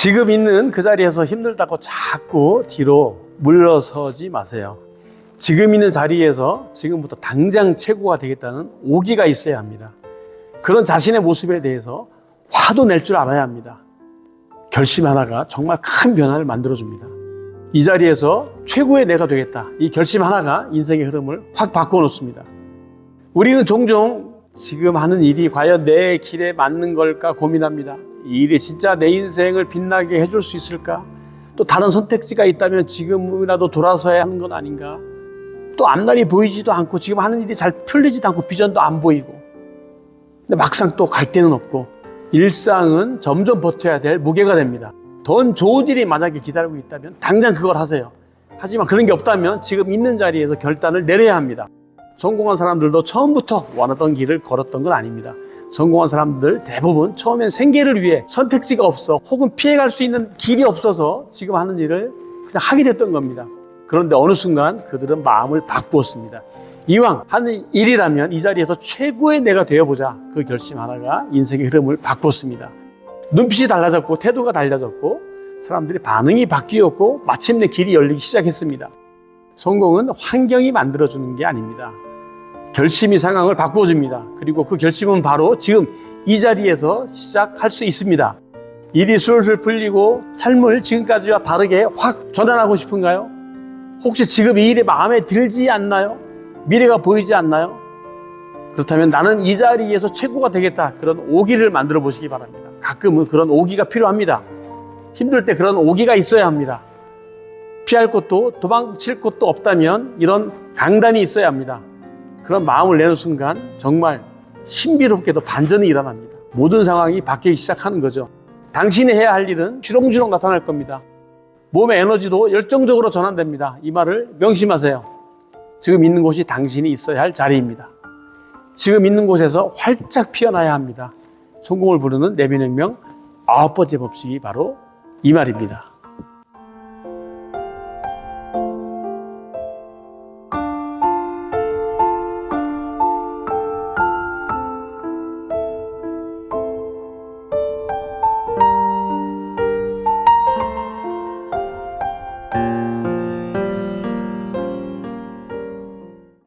지금 있는 그 자리에서 힘들다고 자꾸 뒤로 물러서지 마세요. 지금 있는 자리에서 지금부터 당장 최고가 되겠다는 오기가 있어야 합니다. 그런 자신의 모습에 대해서 화도 낼 줄 알아야 합니다. 결심 하나가 정말 큰 변화를 만들어줍니다. 이 자리에서 최고의 내가 되겠다. 이 결심 하나가 인생의 흐름을 확 바꿔 놓습니다. 우리는 종종 지금 하는 일이 과연 내 길에 맞는 걸까 고민합니다. 이 일이 진짜 내 인생을 빛나게 해줄 수 있을까? 또 다른 선택지가 있다면 지금이라도 돌아서야 하는 건 아닌가? 또 앞날이 보이지도 않고 지금 하는 일이 잘 풀리지도 않고 비전도 안 보이고 근데 막상 또 갈 데는 없고 일상은 점점 버텨야 될 무게가 됩니다. 더 좋은 일이 만약에 기다리고 있다면 당장 그걸 하세요. 하지만 그런 게 없다면 지금 있는 자리에서 결단을 내려야 합니다. 성공한 사람들도 처음부터 원하던 길을 걸었던 건 아닙니다. 성공한 사람들 대부분 처음엔 생계를 위해 선택지가 없어 혹은 피해갈 수 있는 길이 없어서 지금 하는 일을 그냥 하게 됐던 겁니다. 그런데 어느 순간 그들은 마음을 바꾸었습니다. 이왕 하는 일이라면 이 자리에서 최고의 내가 되어보자. 그 결심 하나가 인생의 흐름을 바꿨습니다. 눈빛이 달라졌고 태도가 달라졌고 사람들의 반응이 바뀌었고 마침내 길이 열리기 시작했습니다. 성공은 환경이 만들어주는 게 아닙니다. 결심이 상황을 바꿔줍니다. 그리고 그 결심은 바로 지금 이 자리에서 시작할 수 있습니다. 일이 술술 풀리고 삶을 지금까지와 다르게 확 전환하고 싶은가요? 혹시 지금 이 일이 마음에 들지 않나요? 미래가 보이지 않나요? 그렇다면 나는 이 자리에서 최고가 되겠다. 그런 오기를 만들어 보시기 바랍니다. 가끔은 그런 오기가 필요합니다. 힘들 때 그런 오기가 있어야 합니다. 피할 곳도 도망칠 곳도 없다면 이런 강단이 있어야 합니다. 그런 마음을 내는 순간 정말 신비롭게도 반전이 일어납니다. 모든 상황이 바뀌기 시작하는 거죠. 당신이 해야 할 일은 주렁주렁 나타날 겁니다. 몸의 에너지도 열정적으로 전환됩니다. 이 말을 명심하세요. 지금 있는 곳이 당신이 있어야 할 자리입니다. 지금 있는 곳에서 활짝 피어나야 합니다. 성공을 부르는 내면혁명 아홉 번째 법칙이 바로 이 말입니다.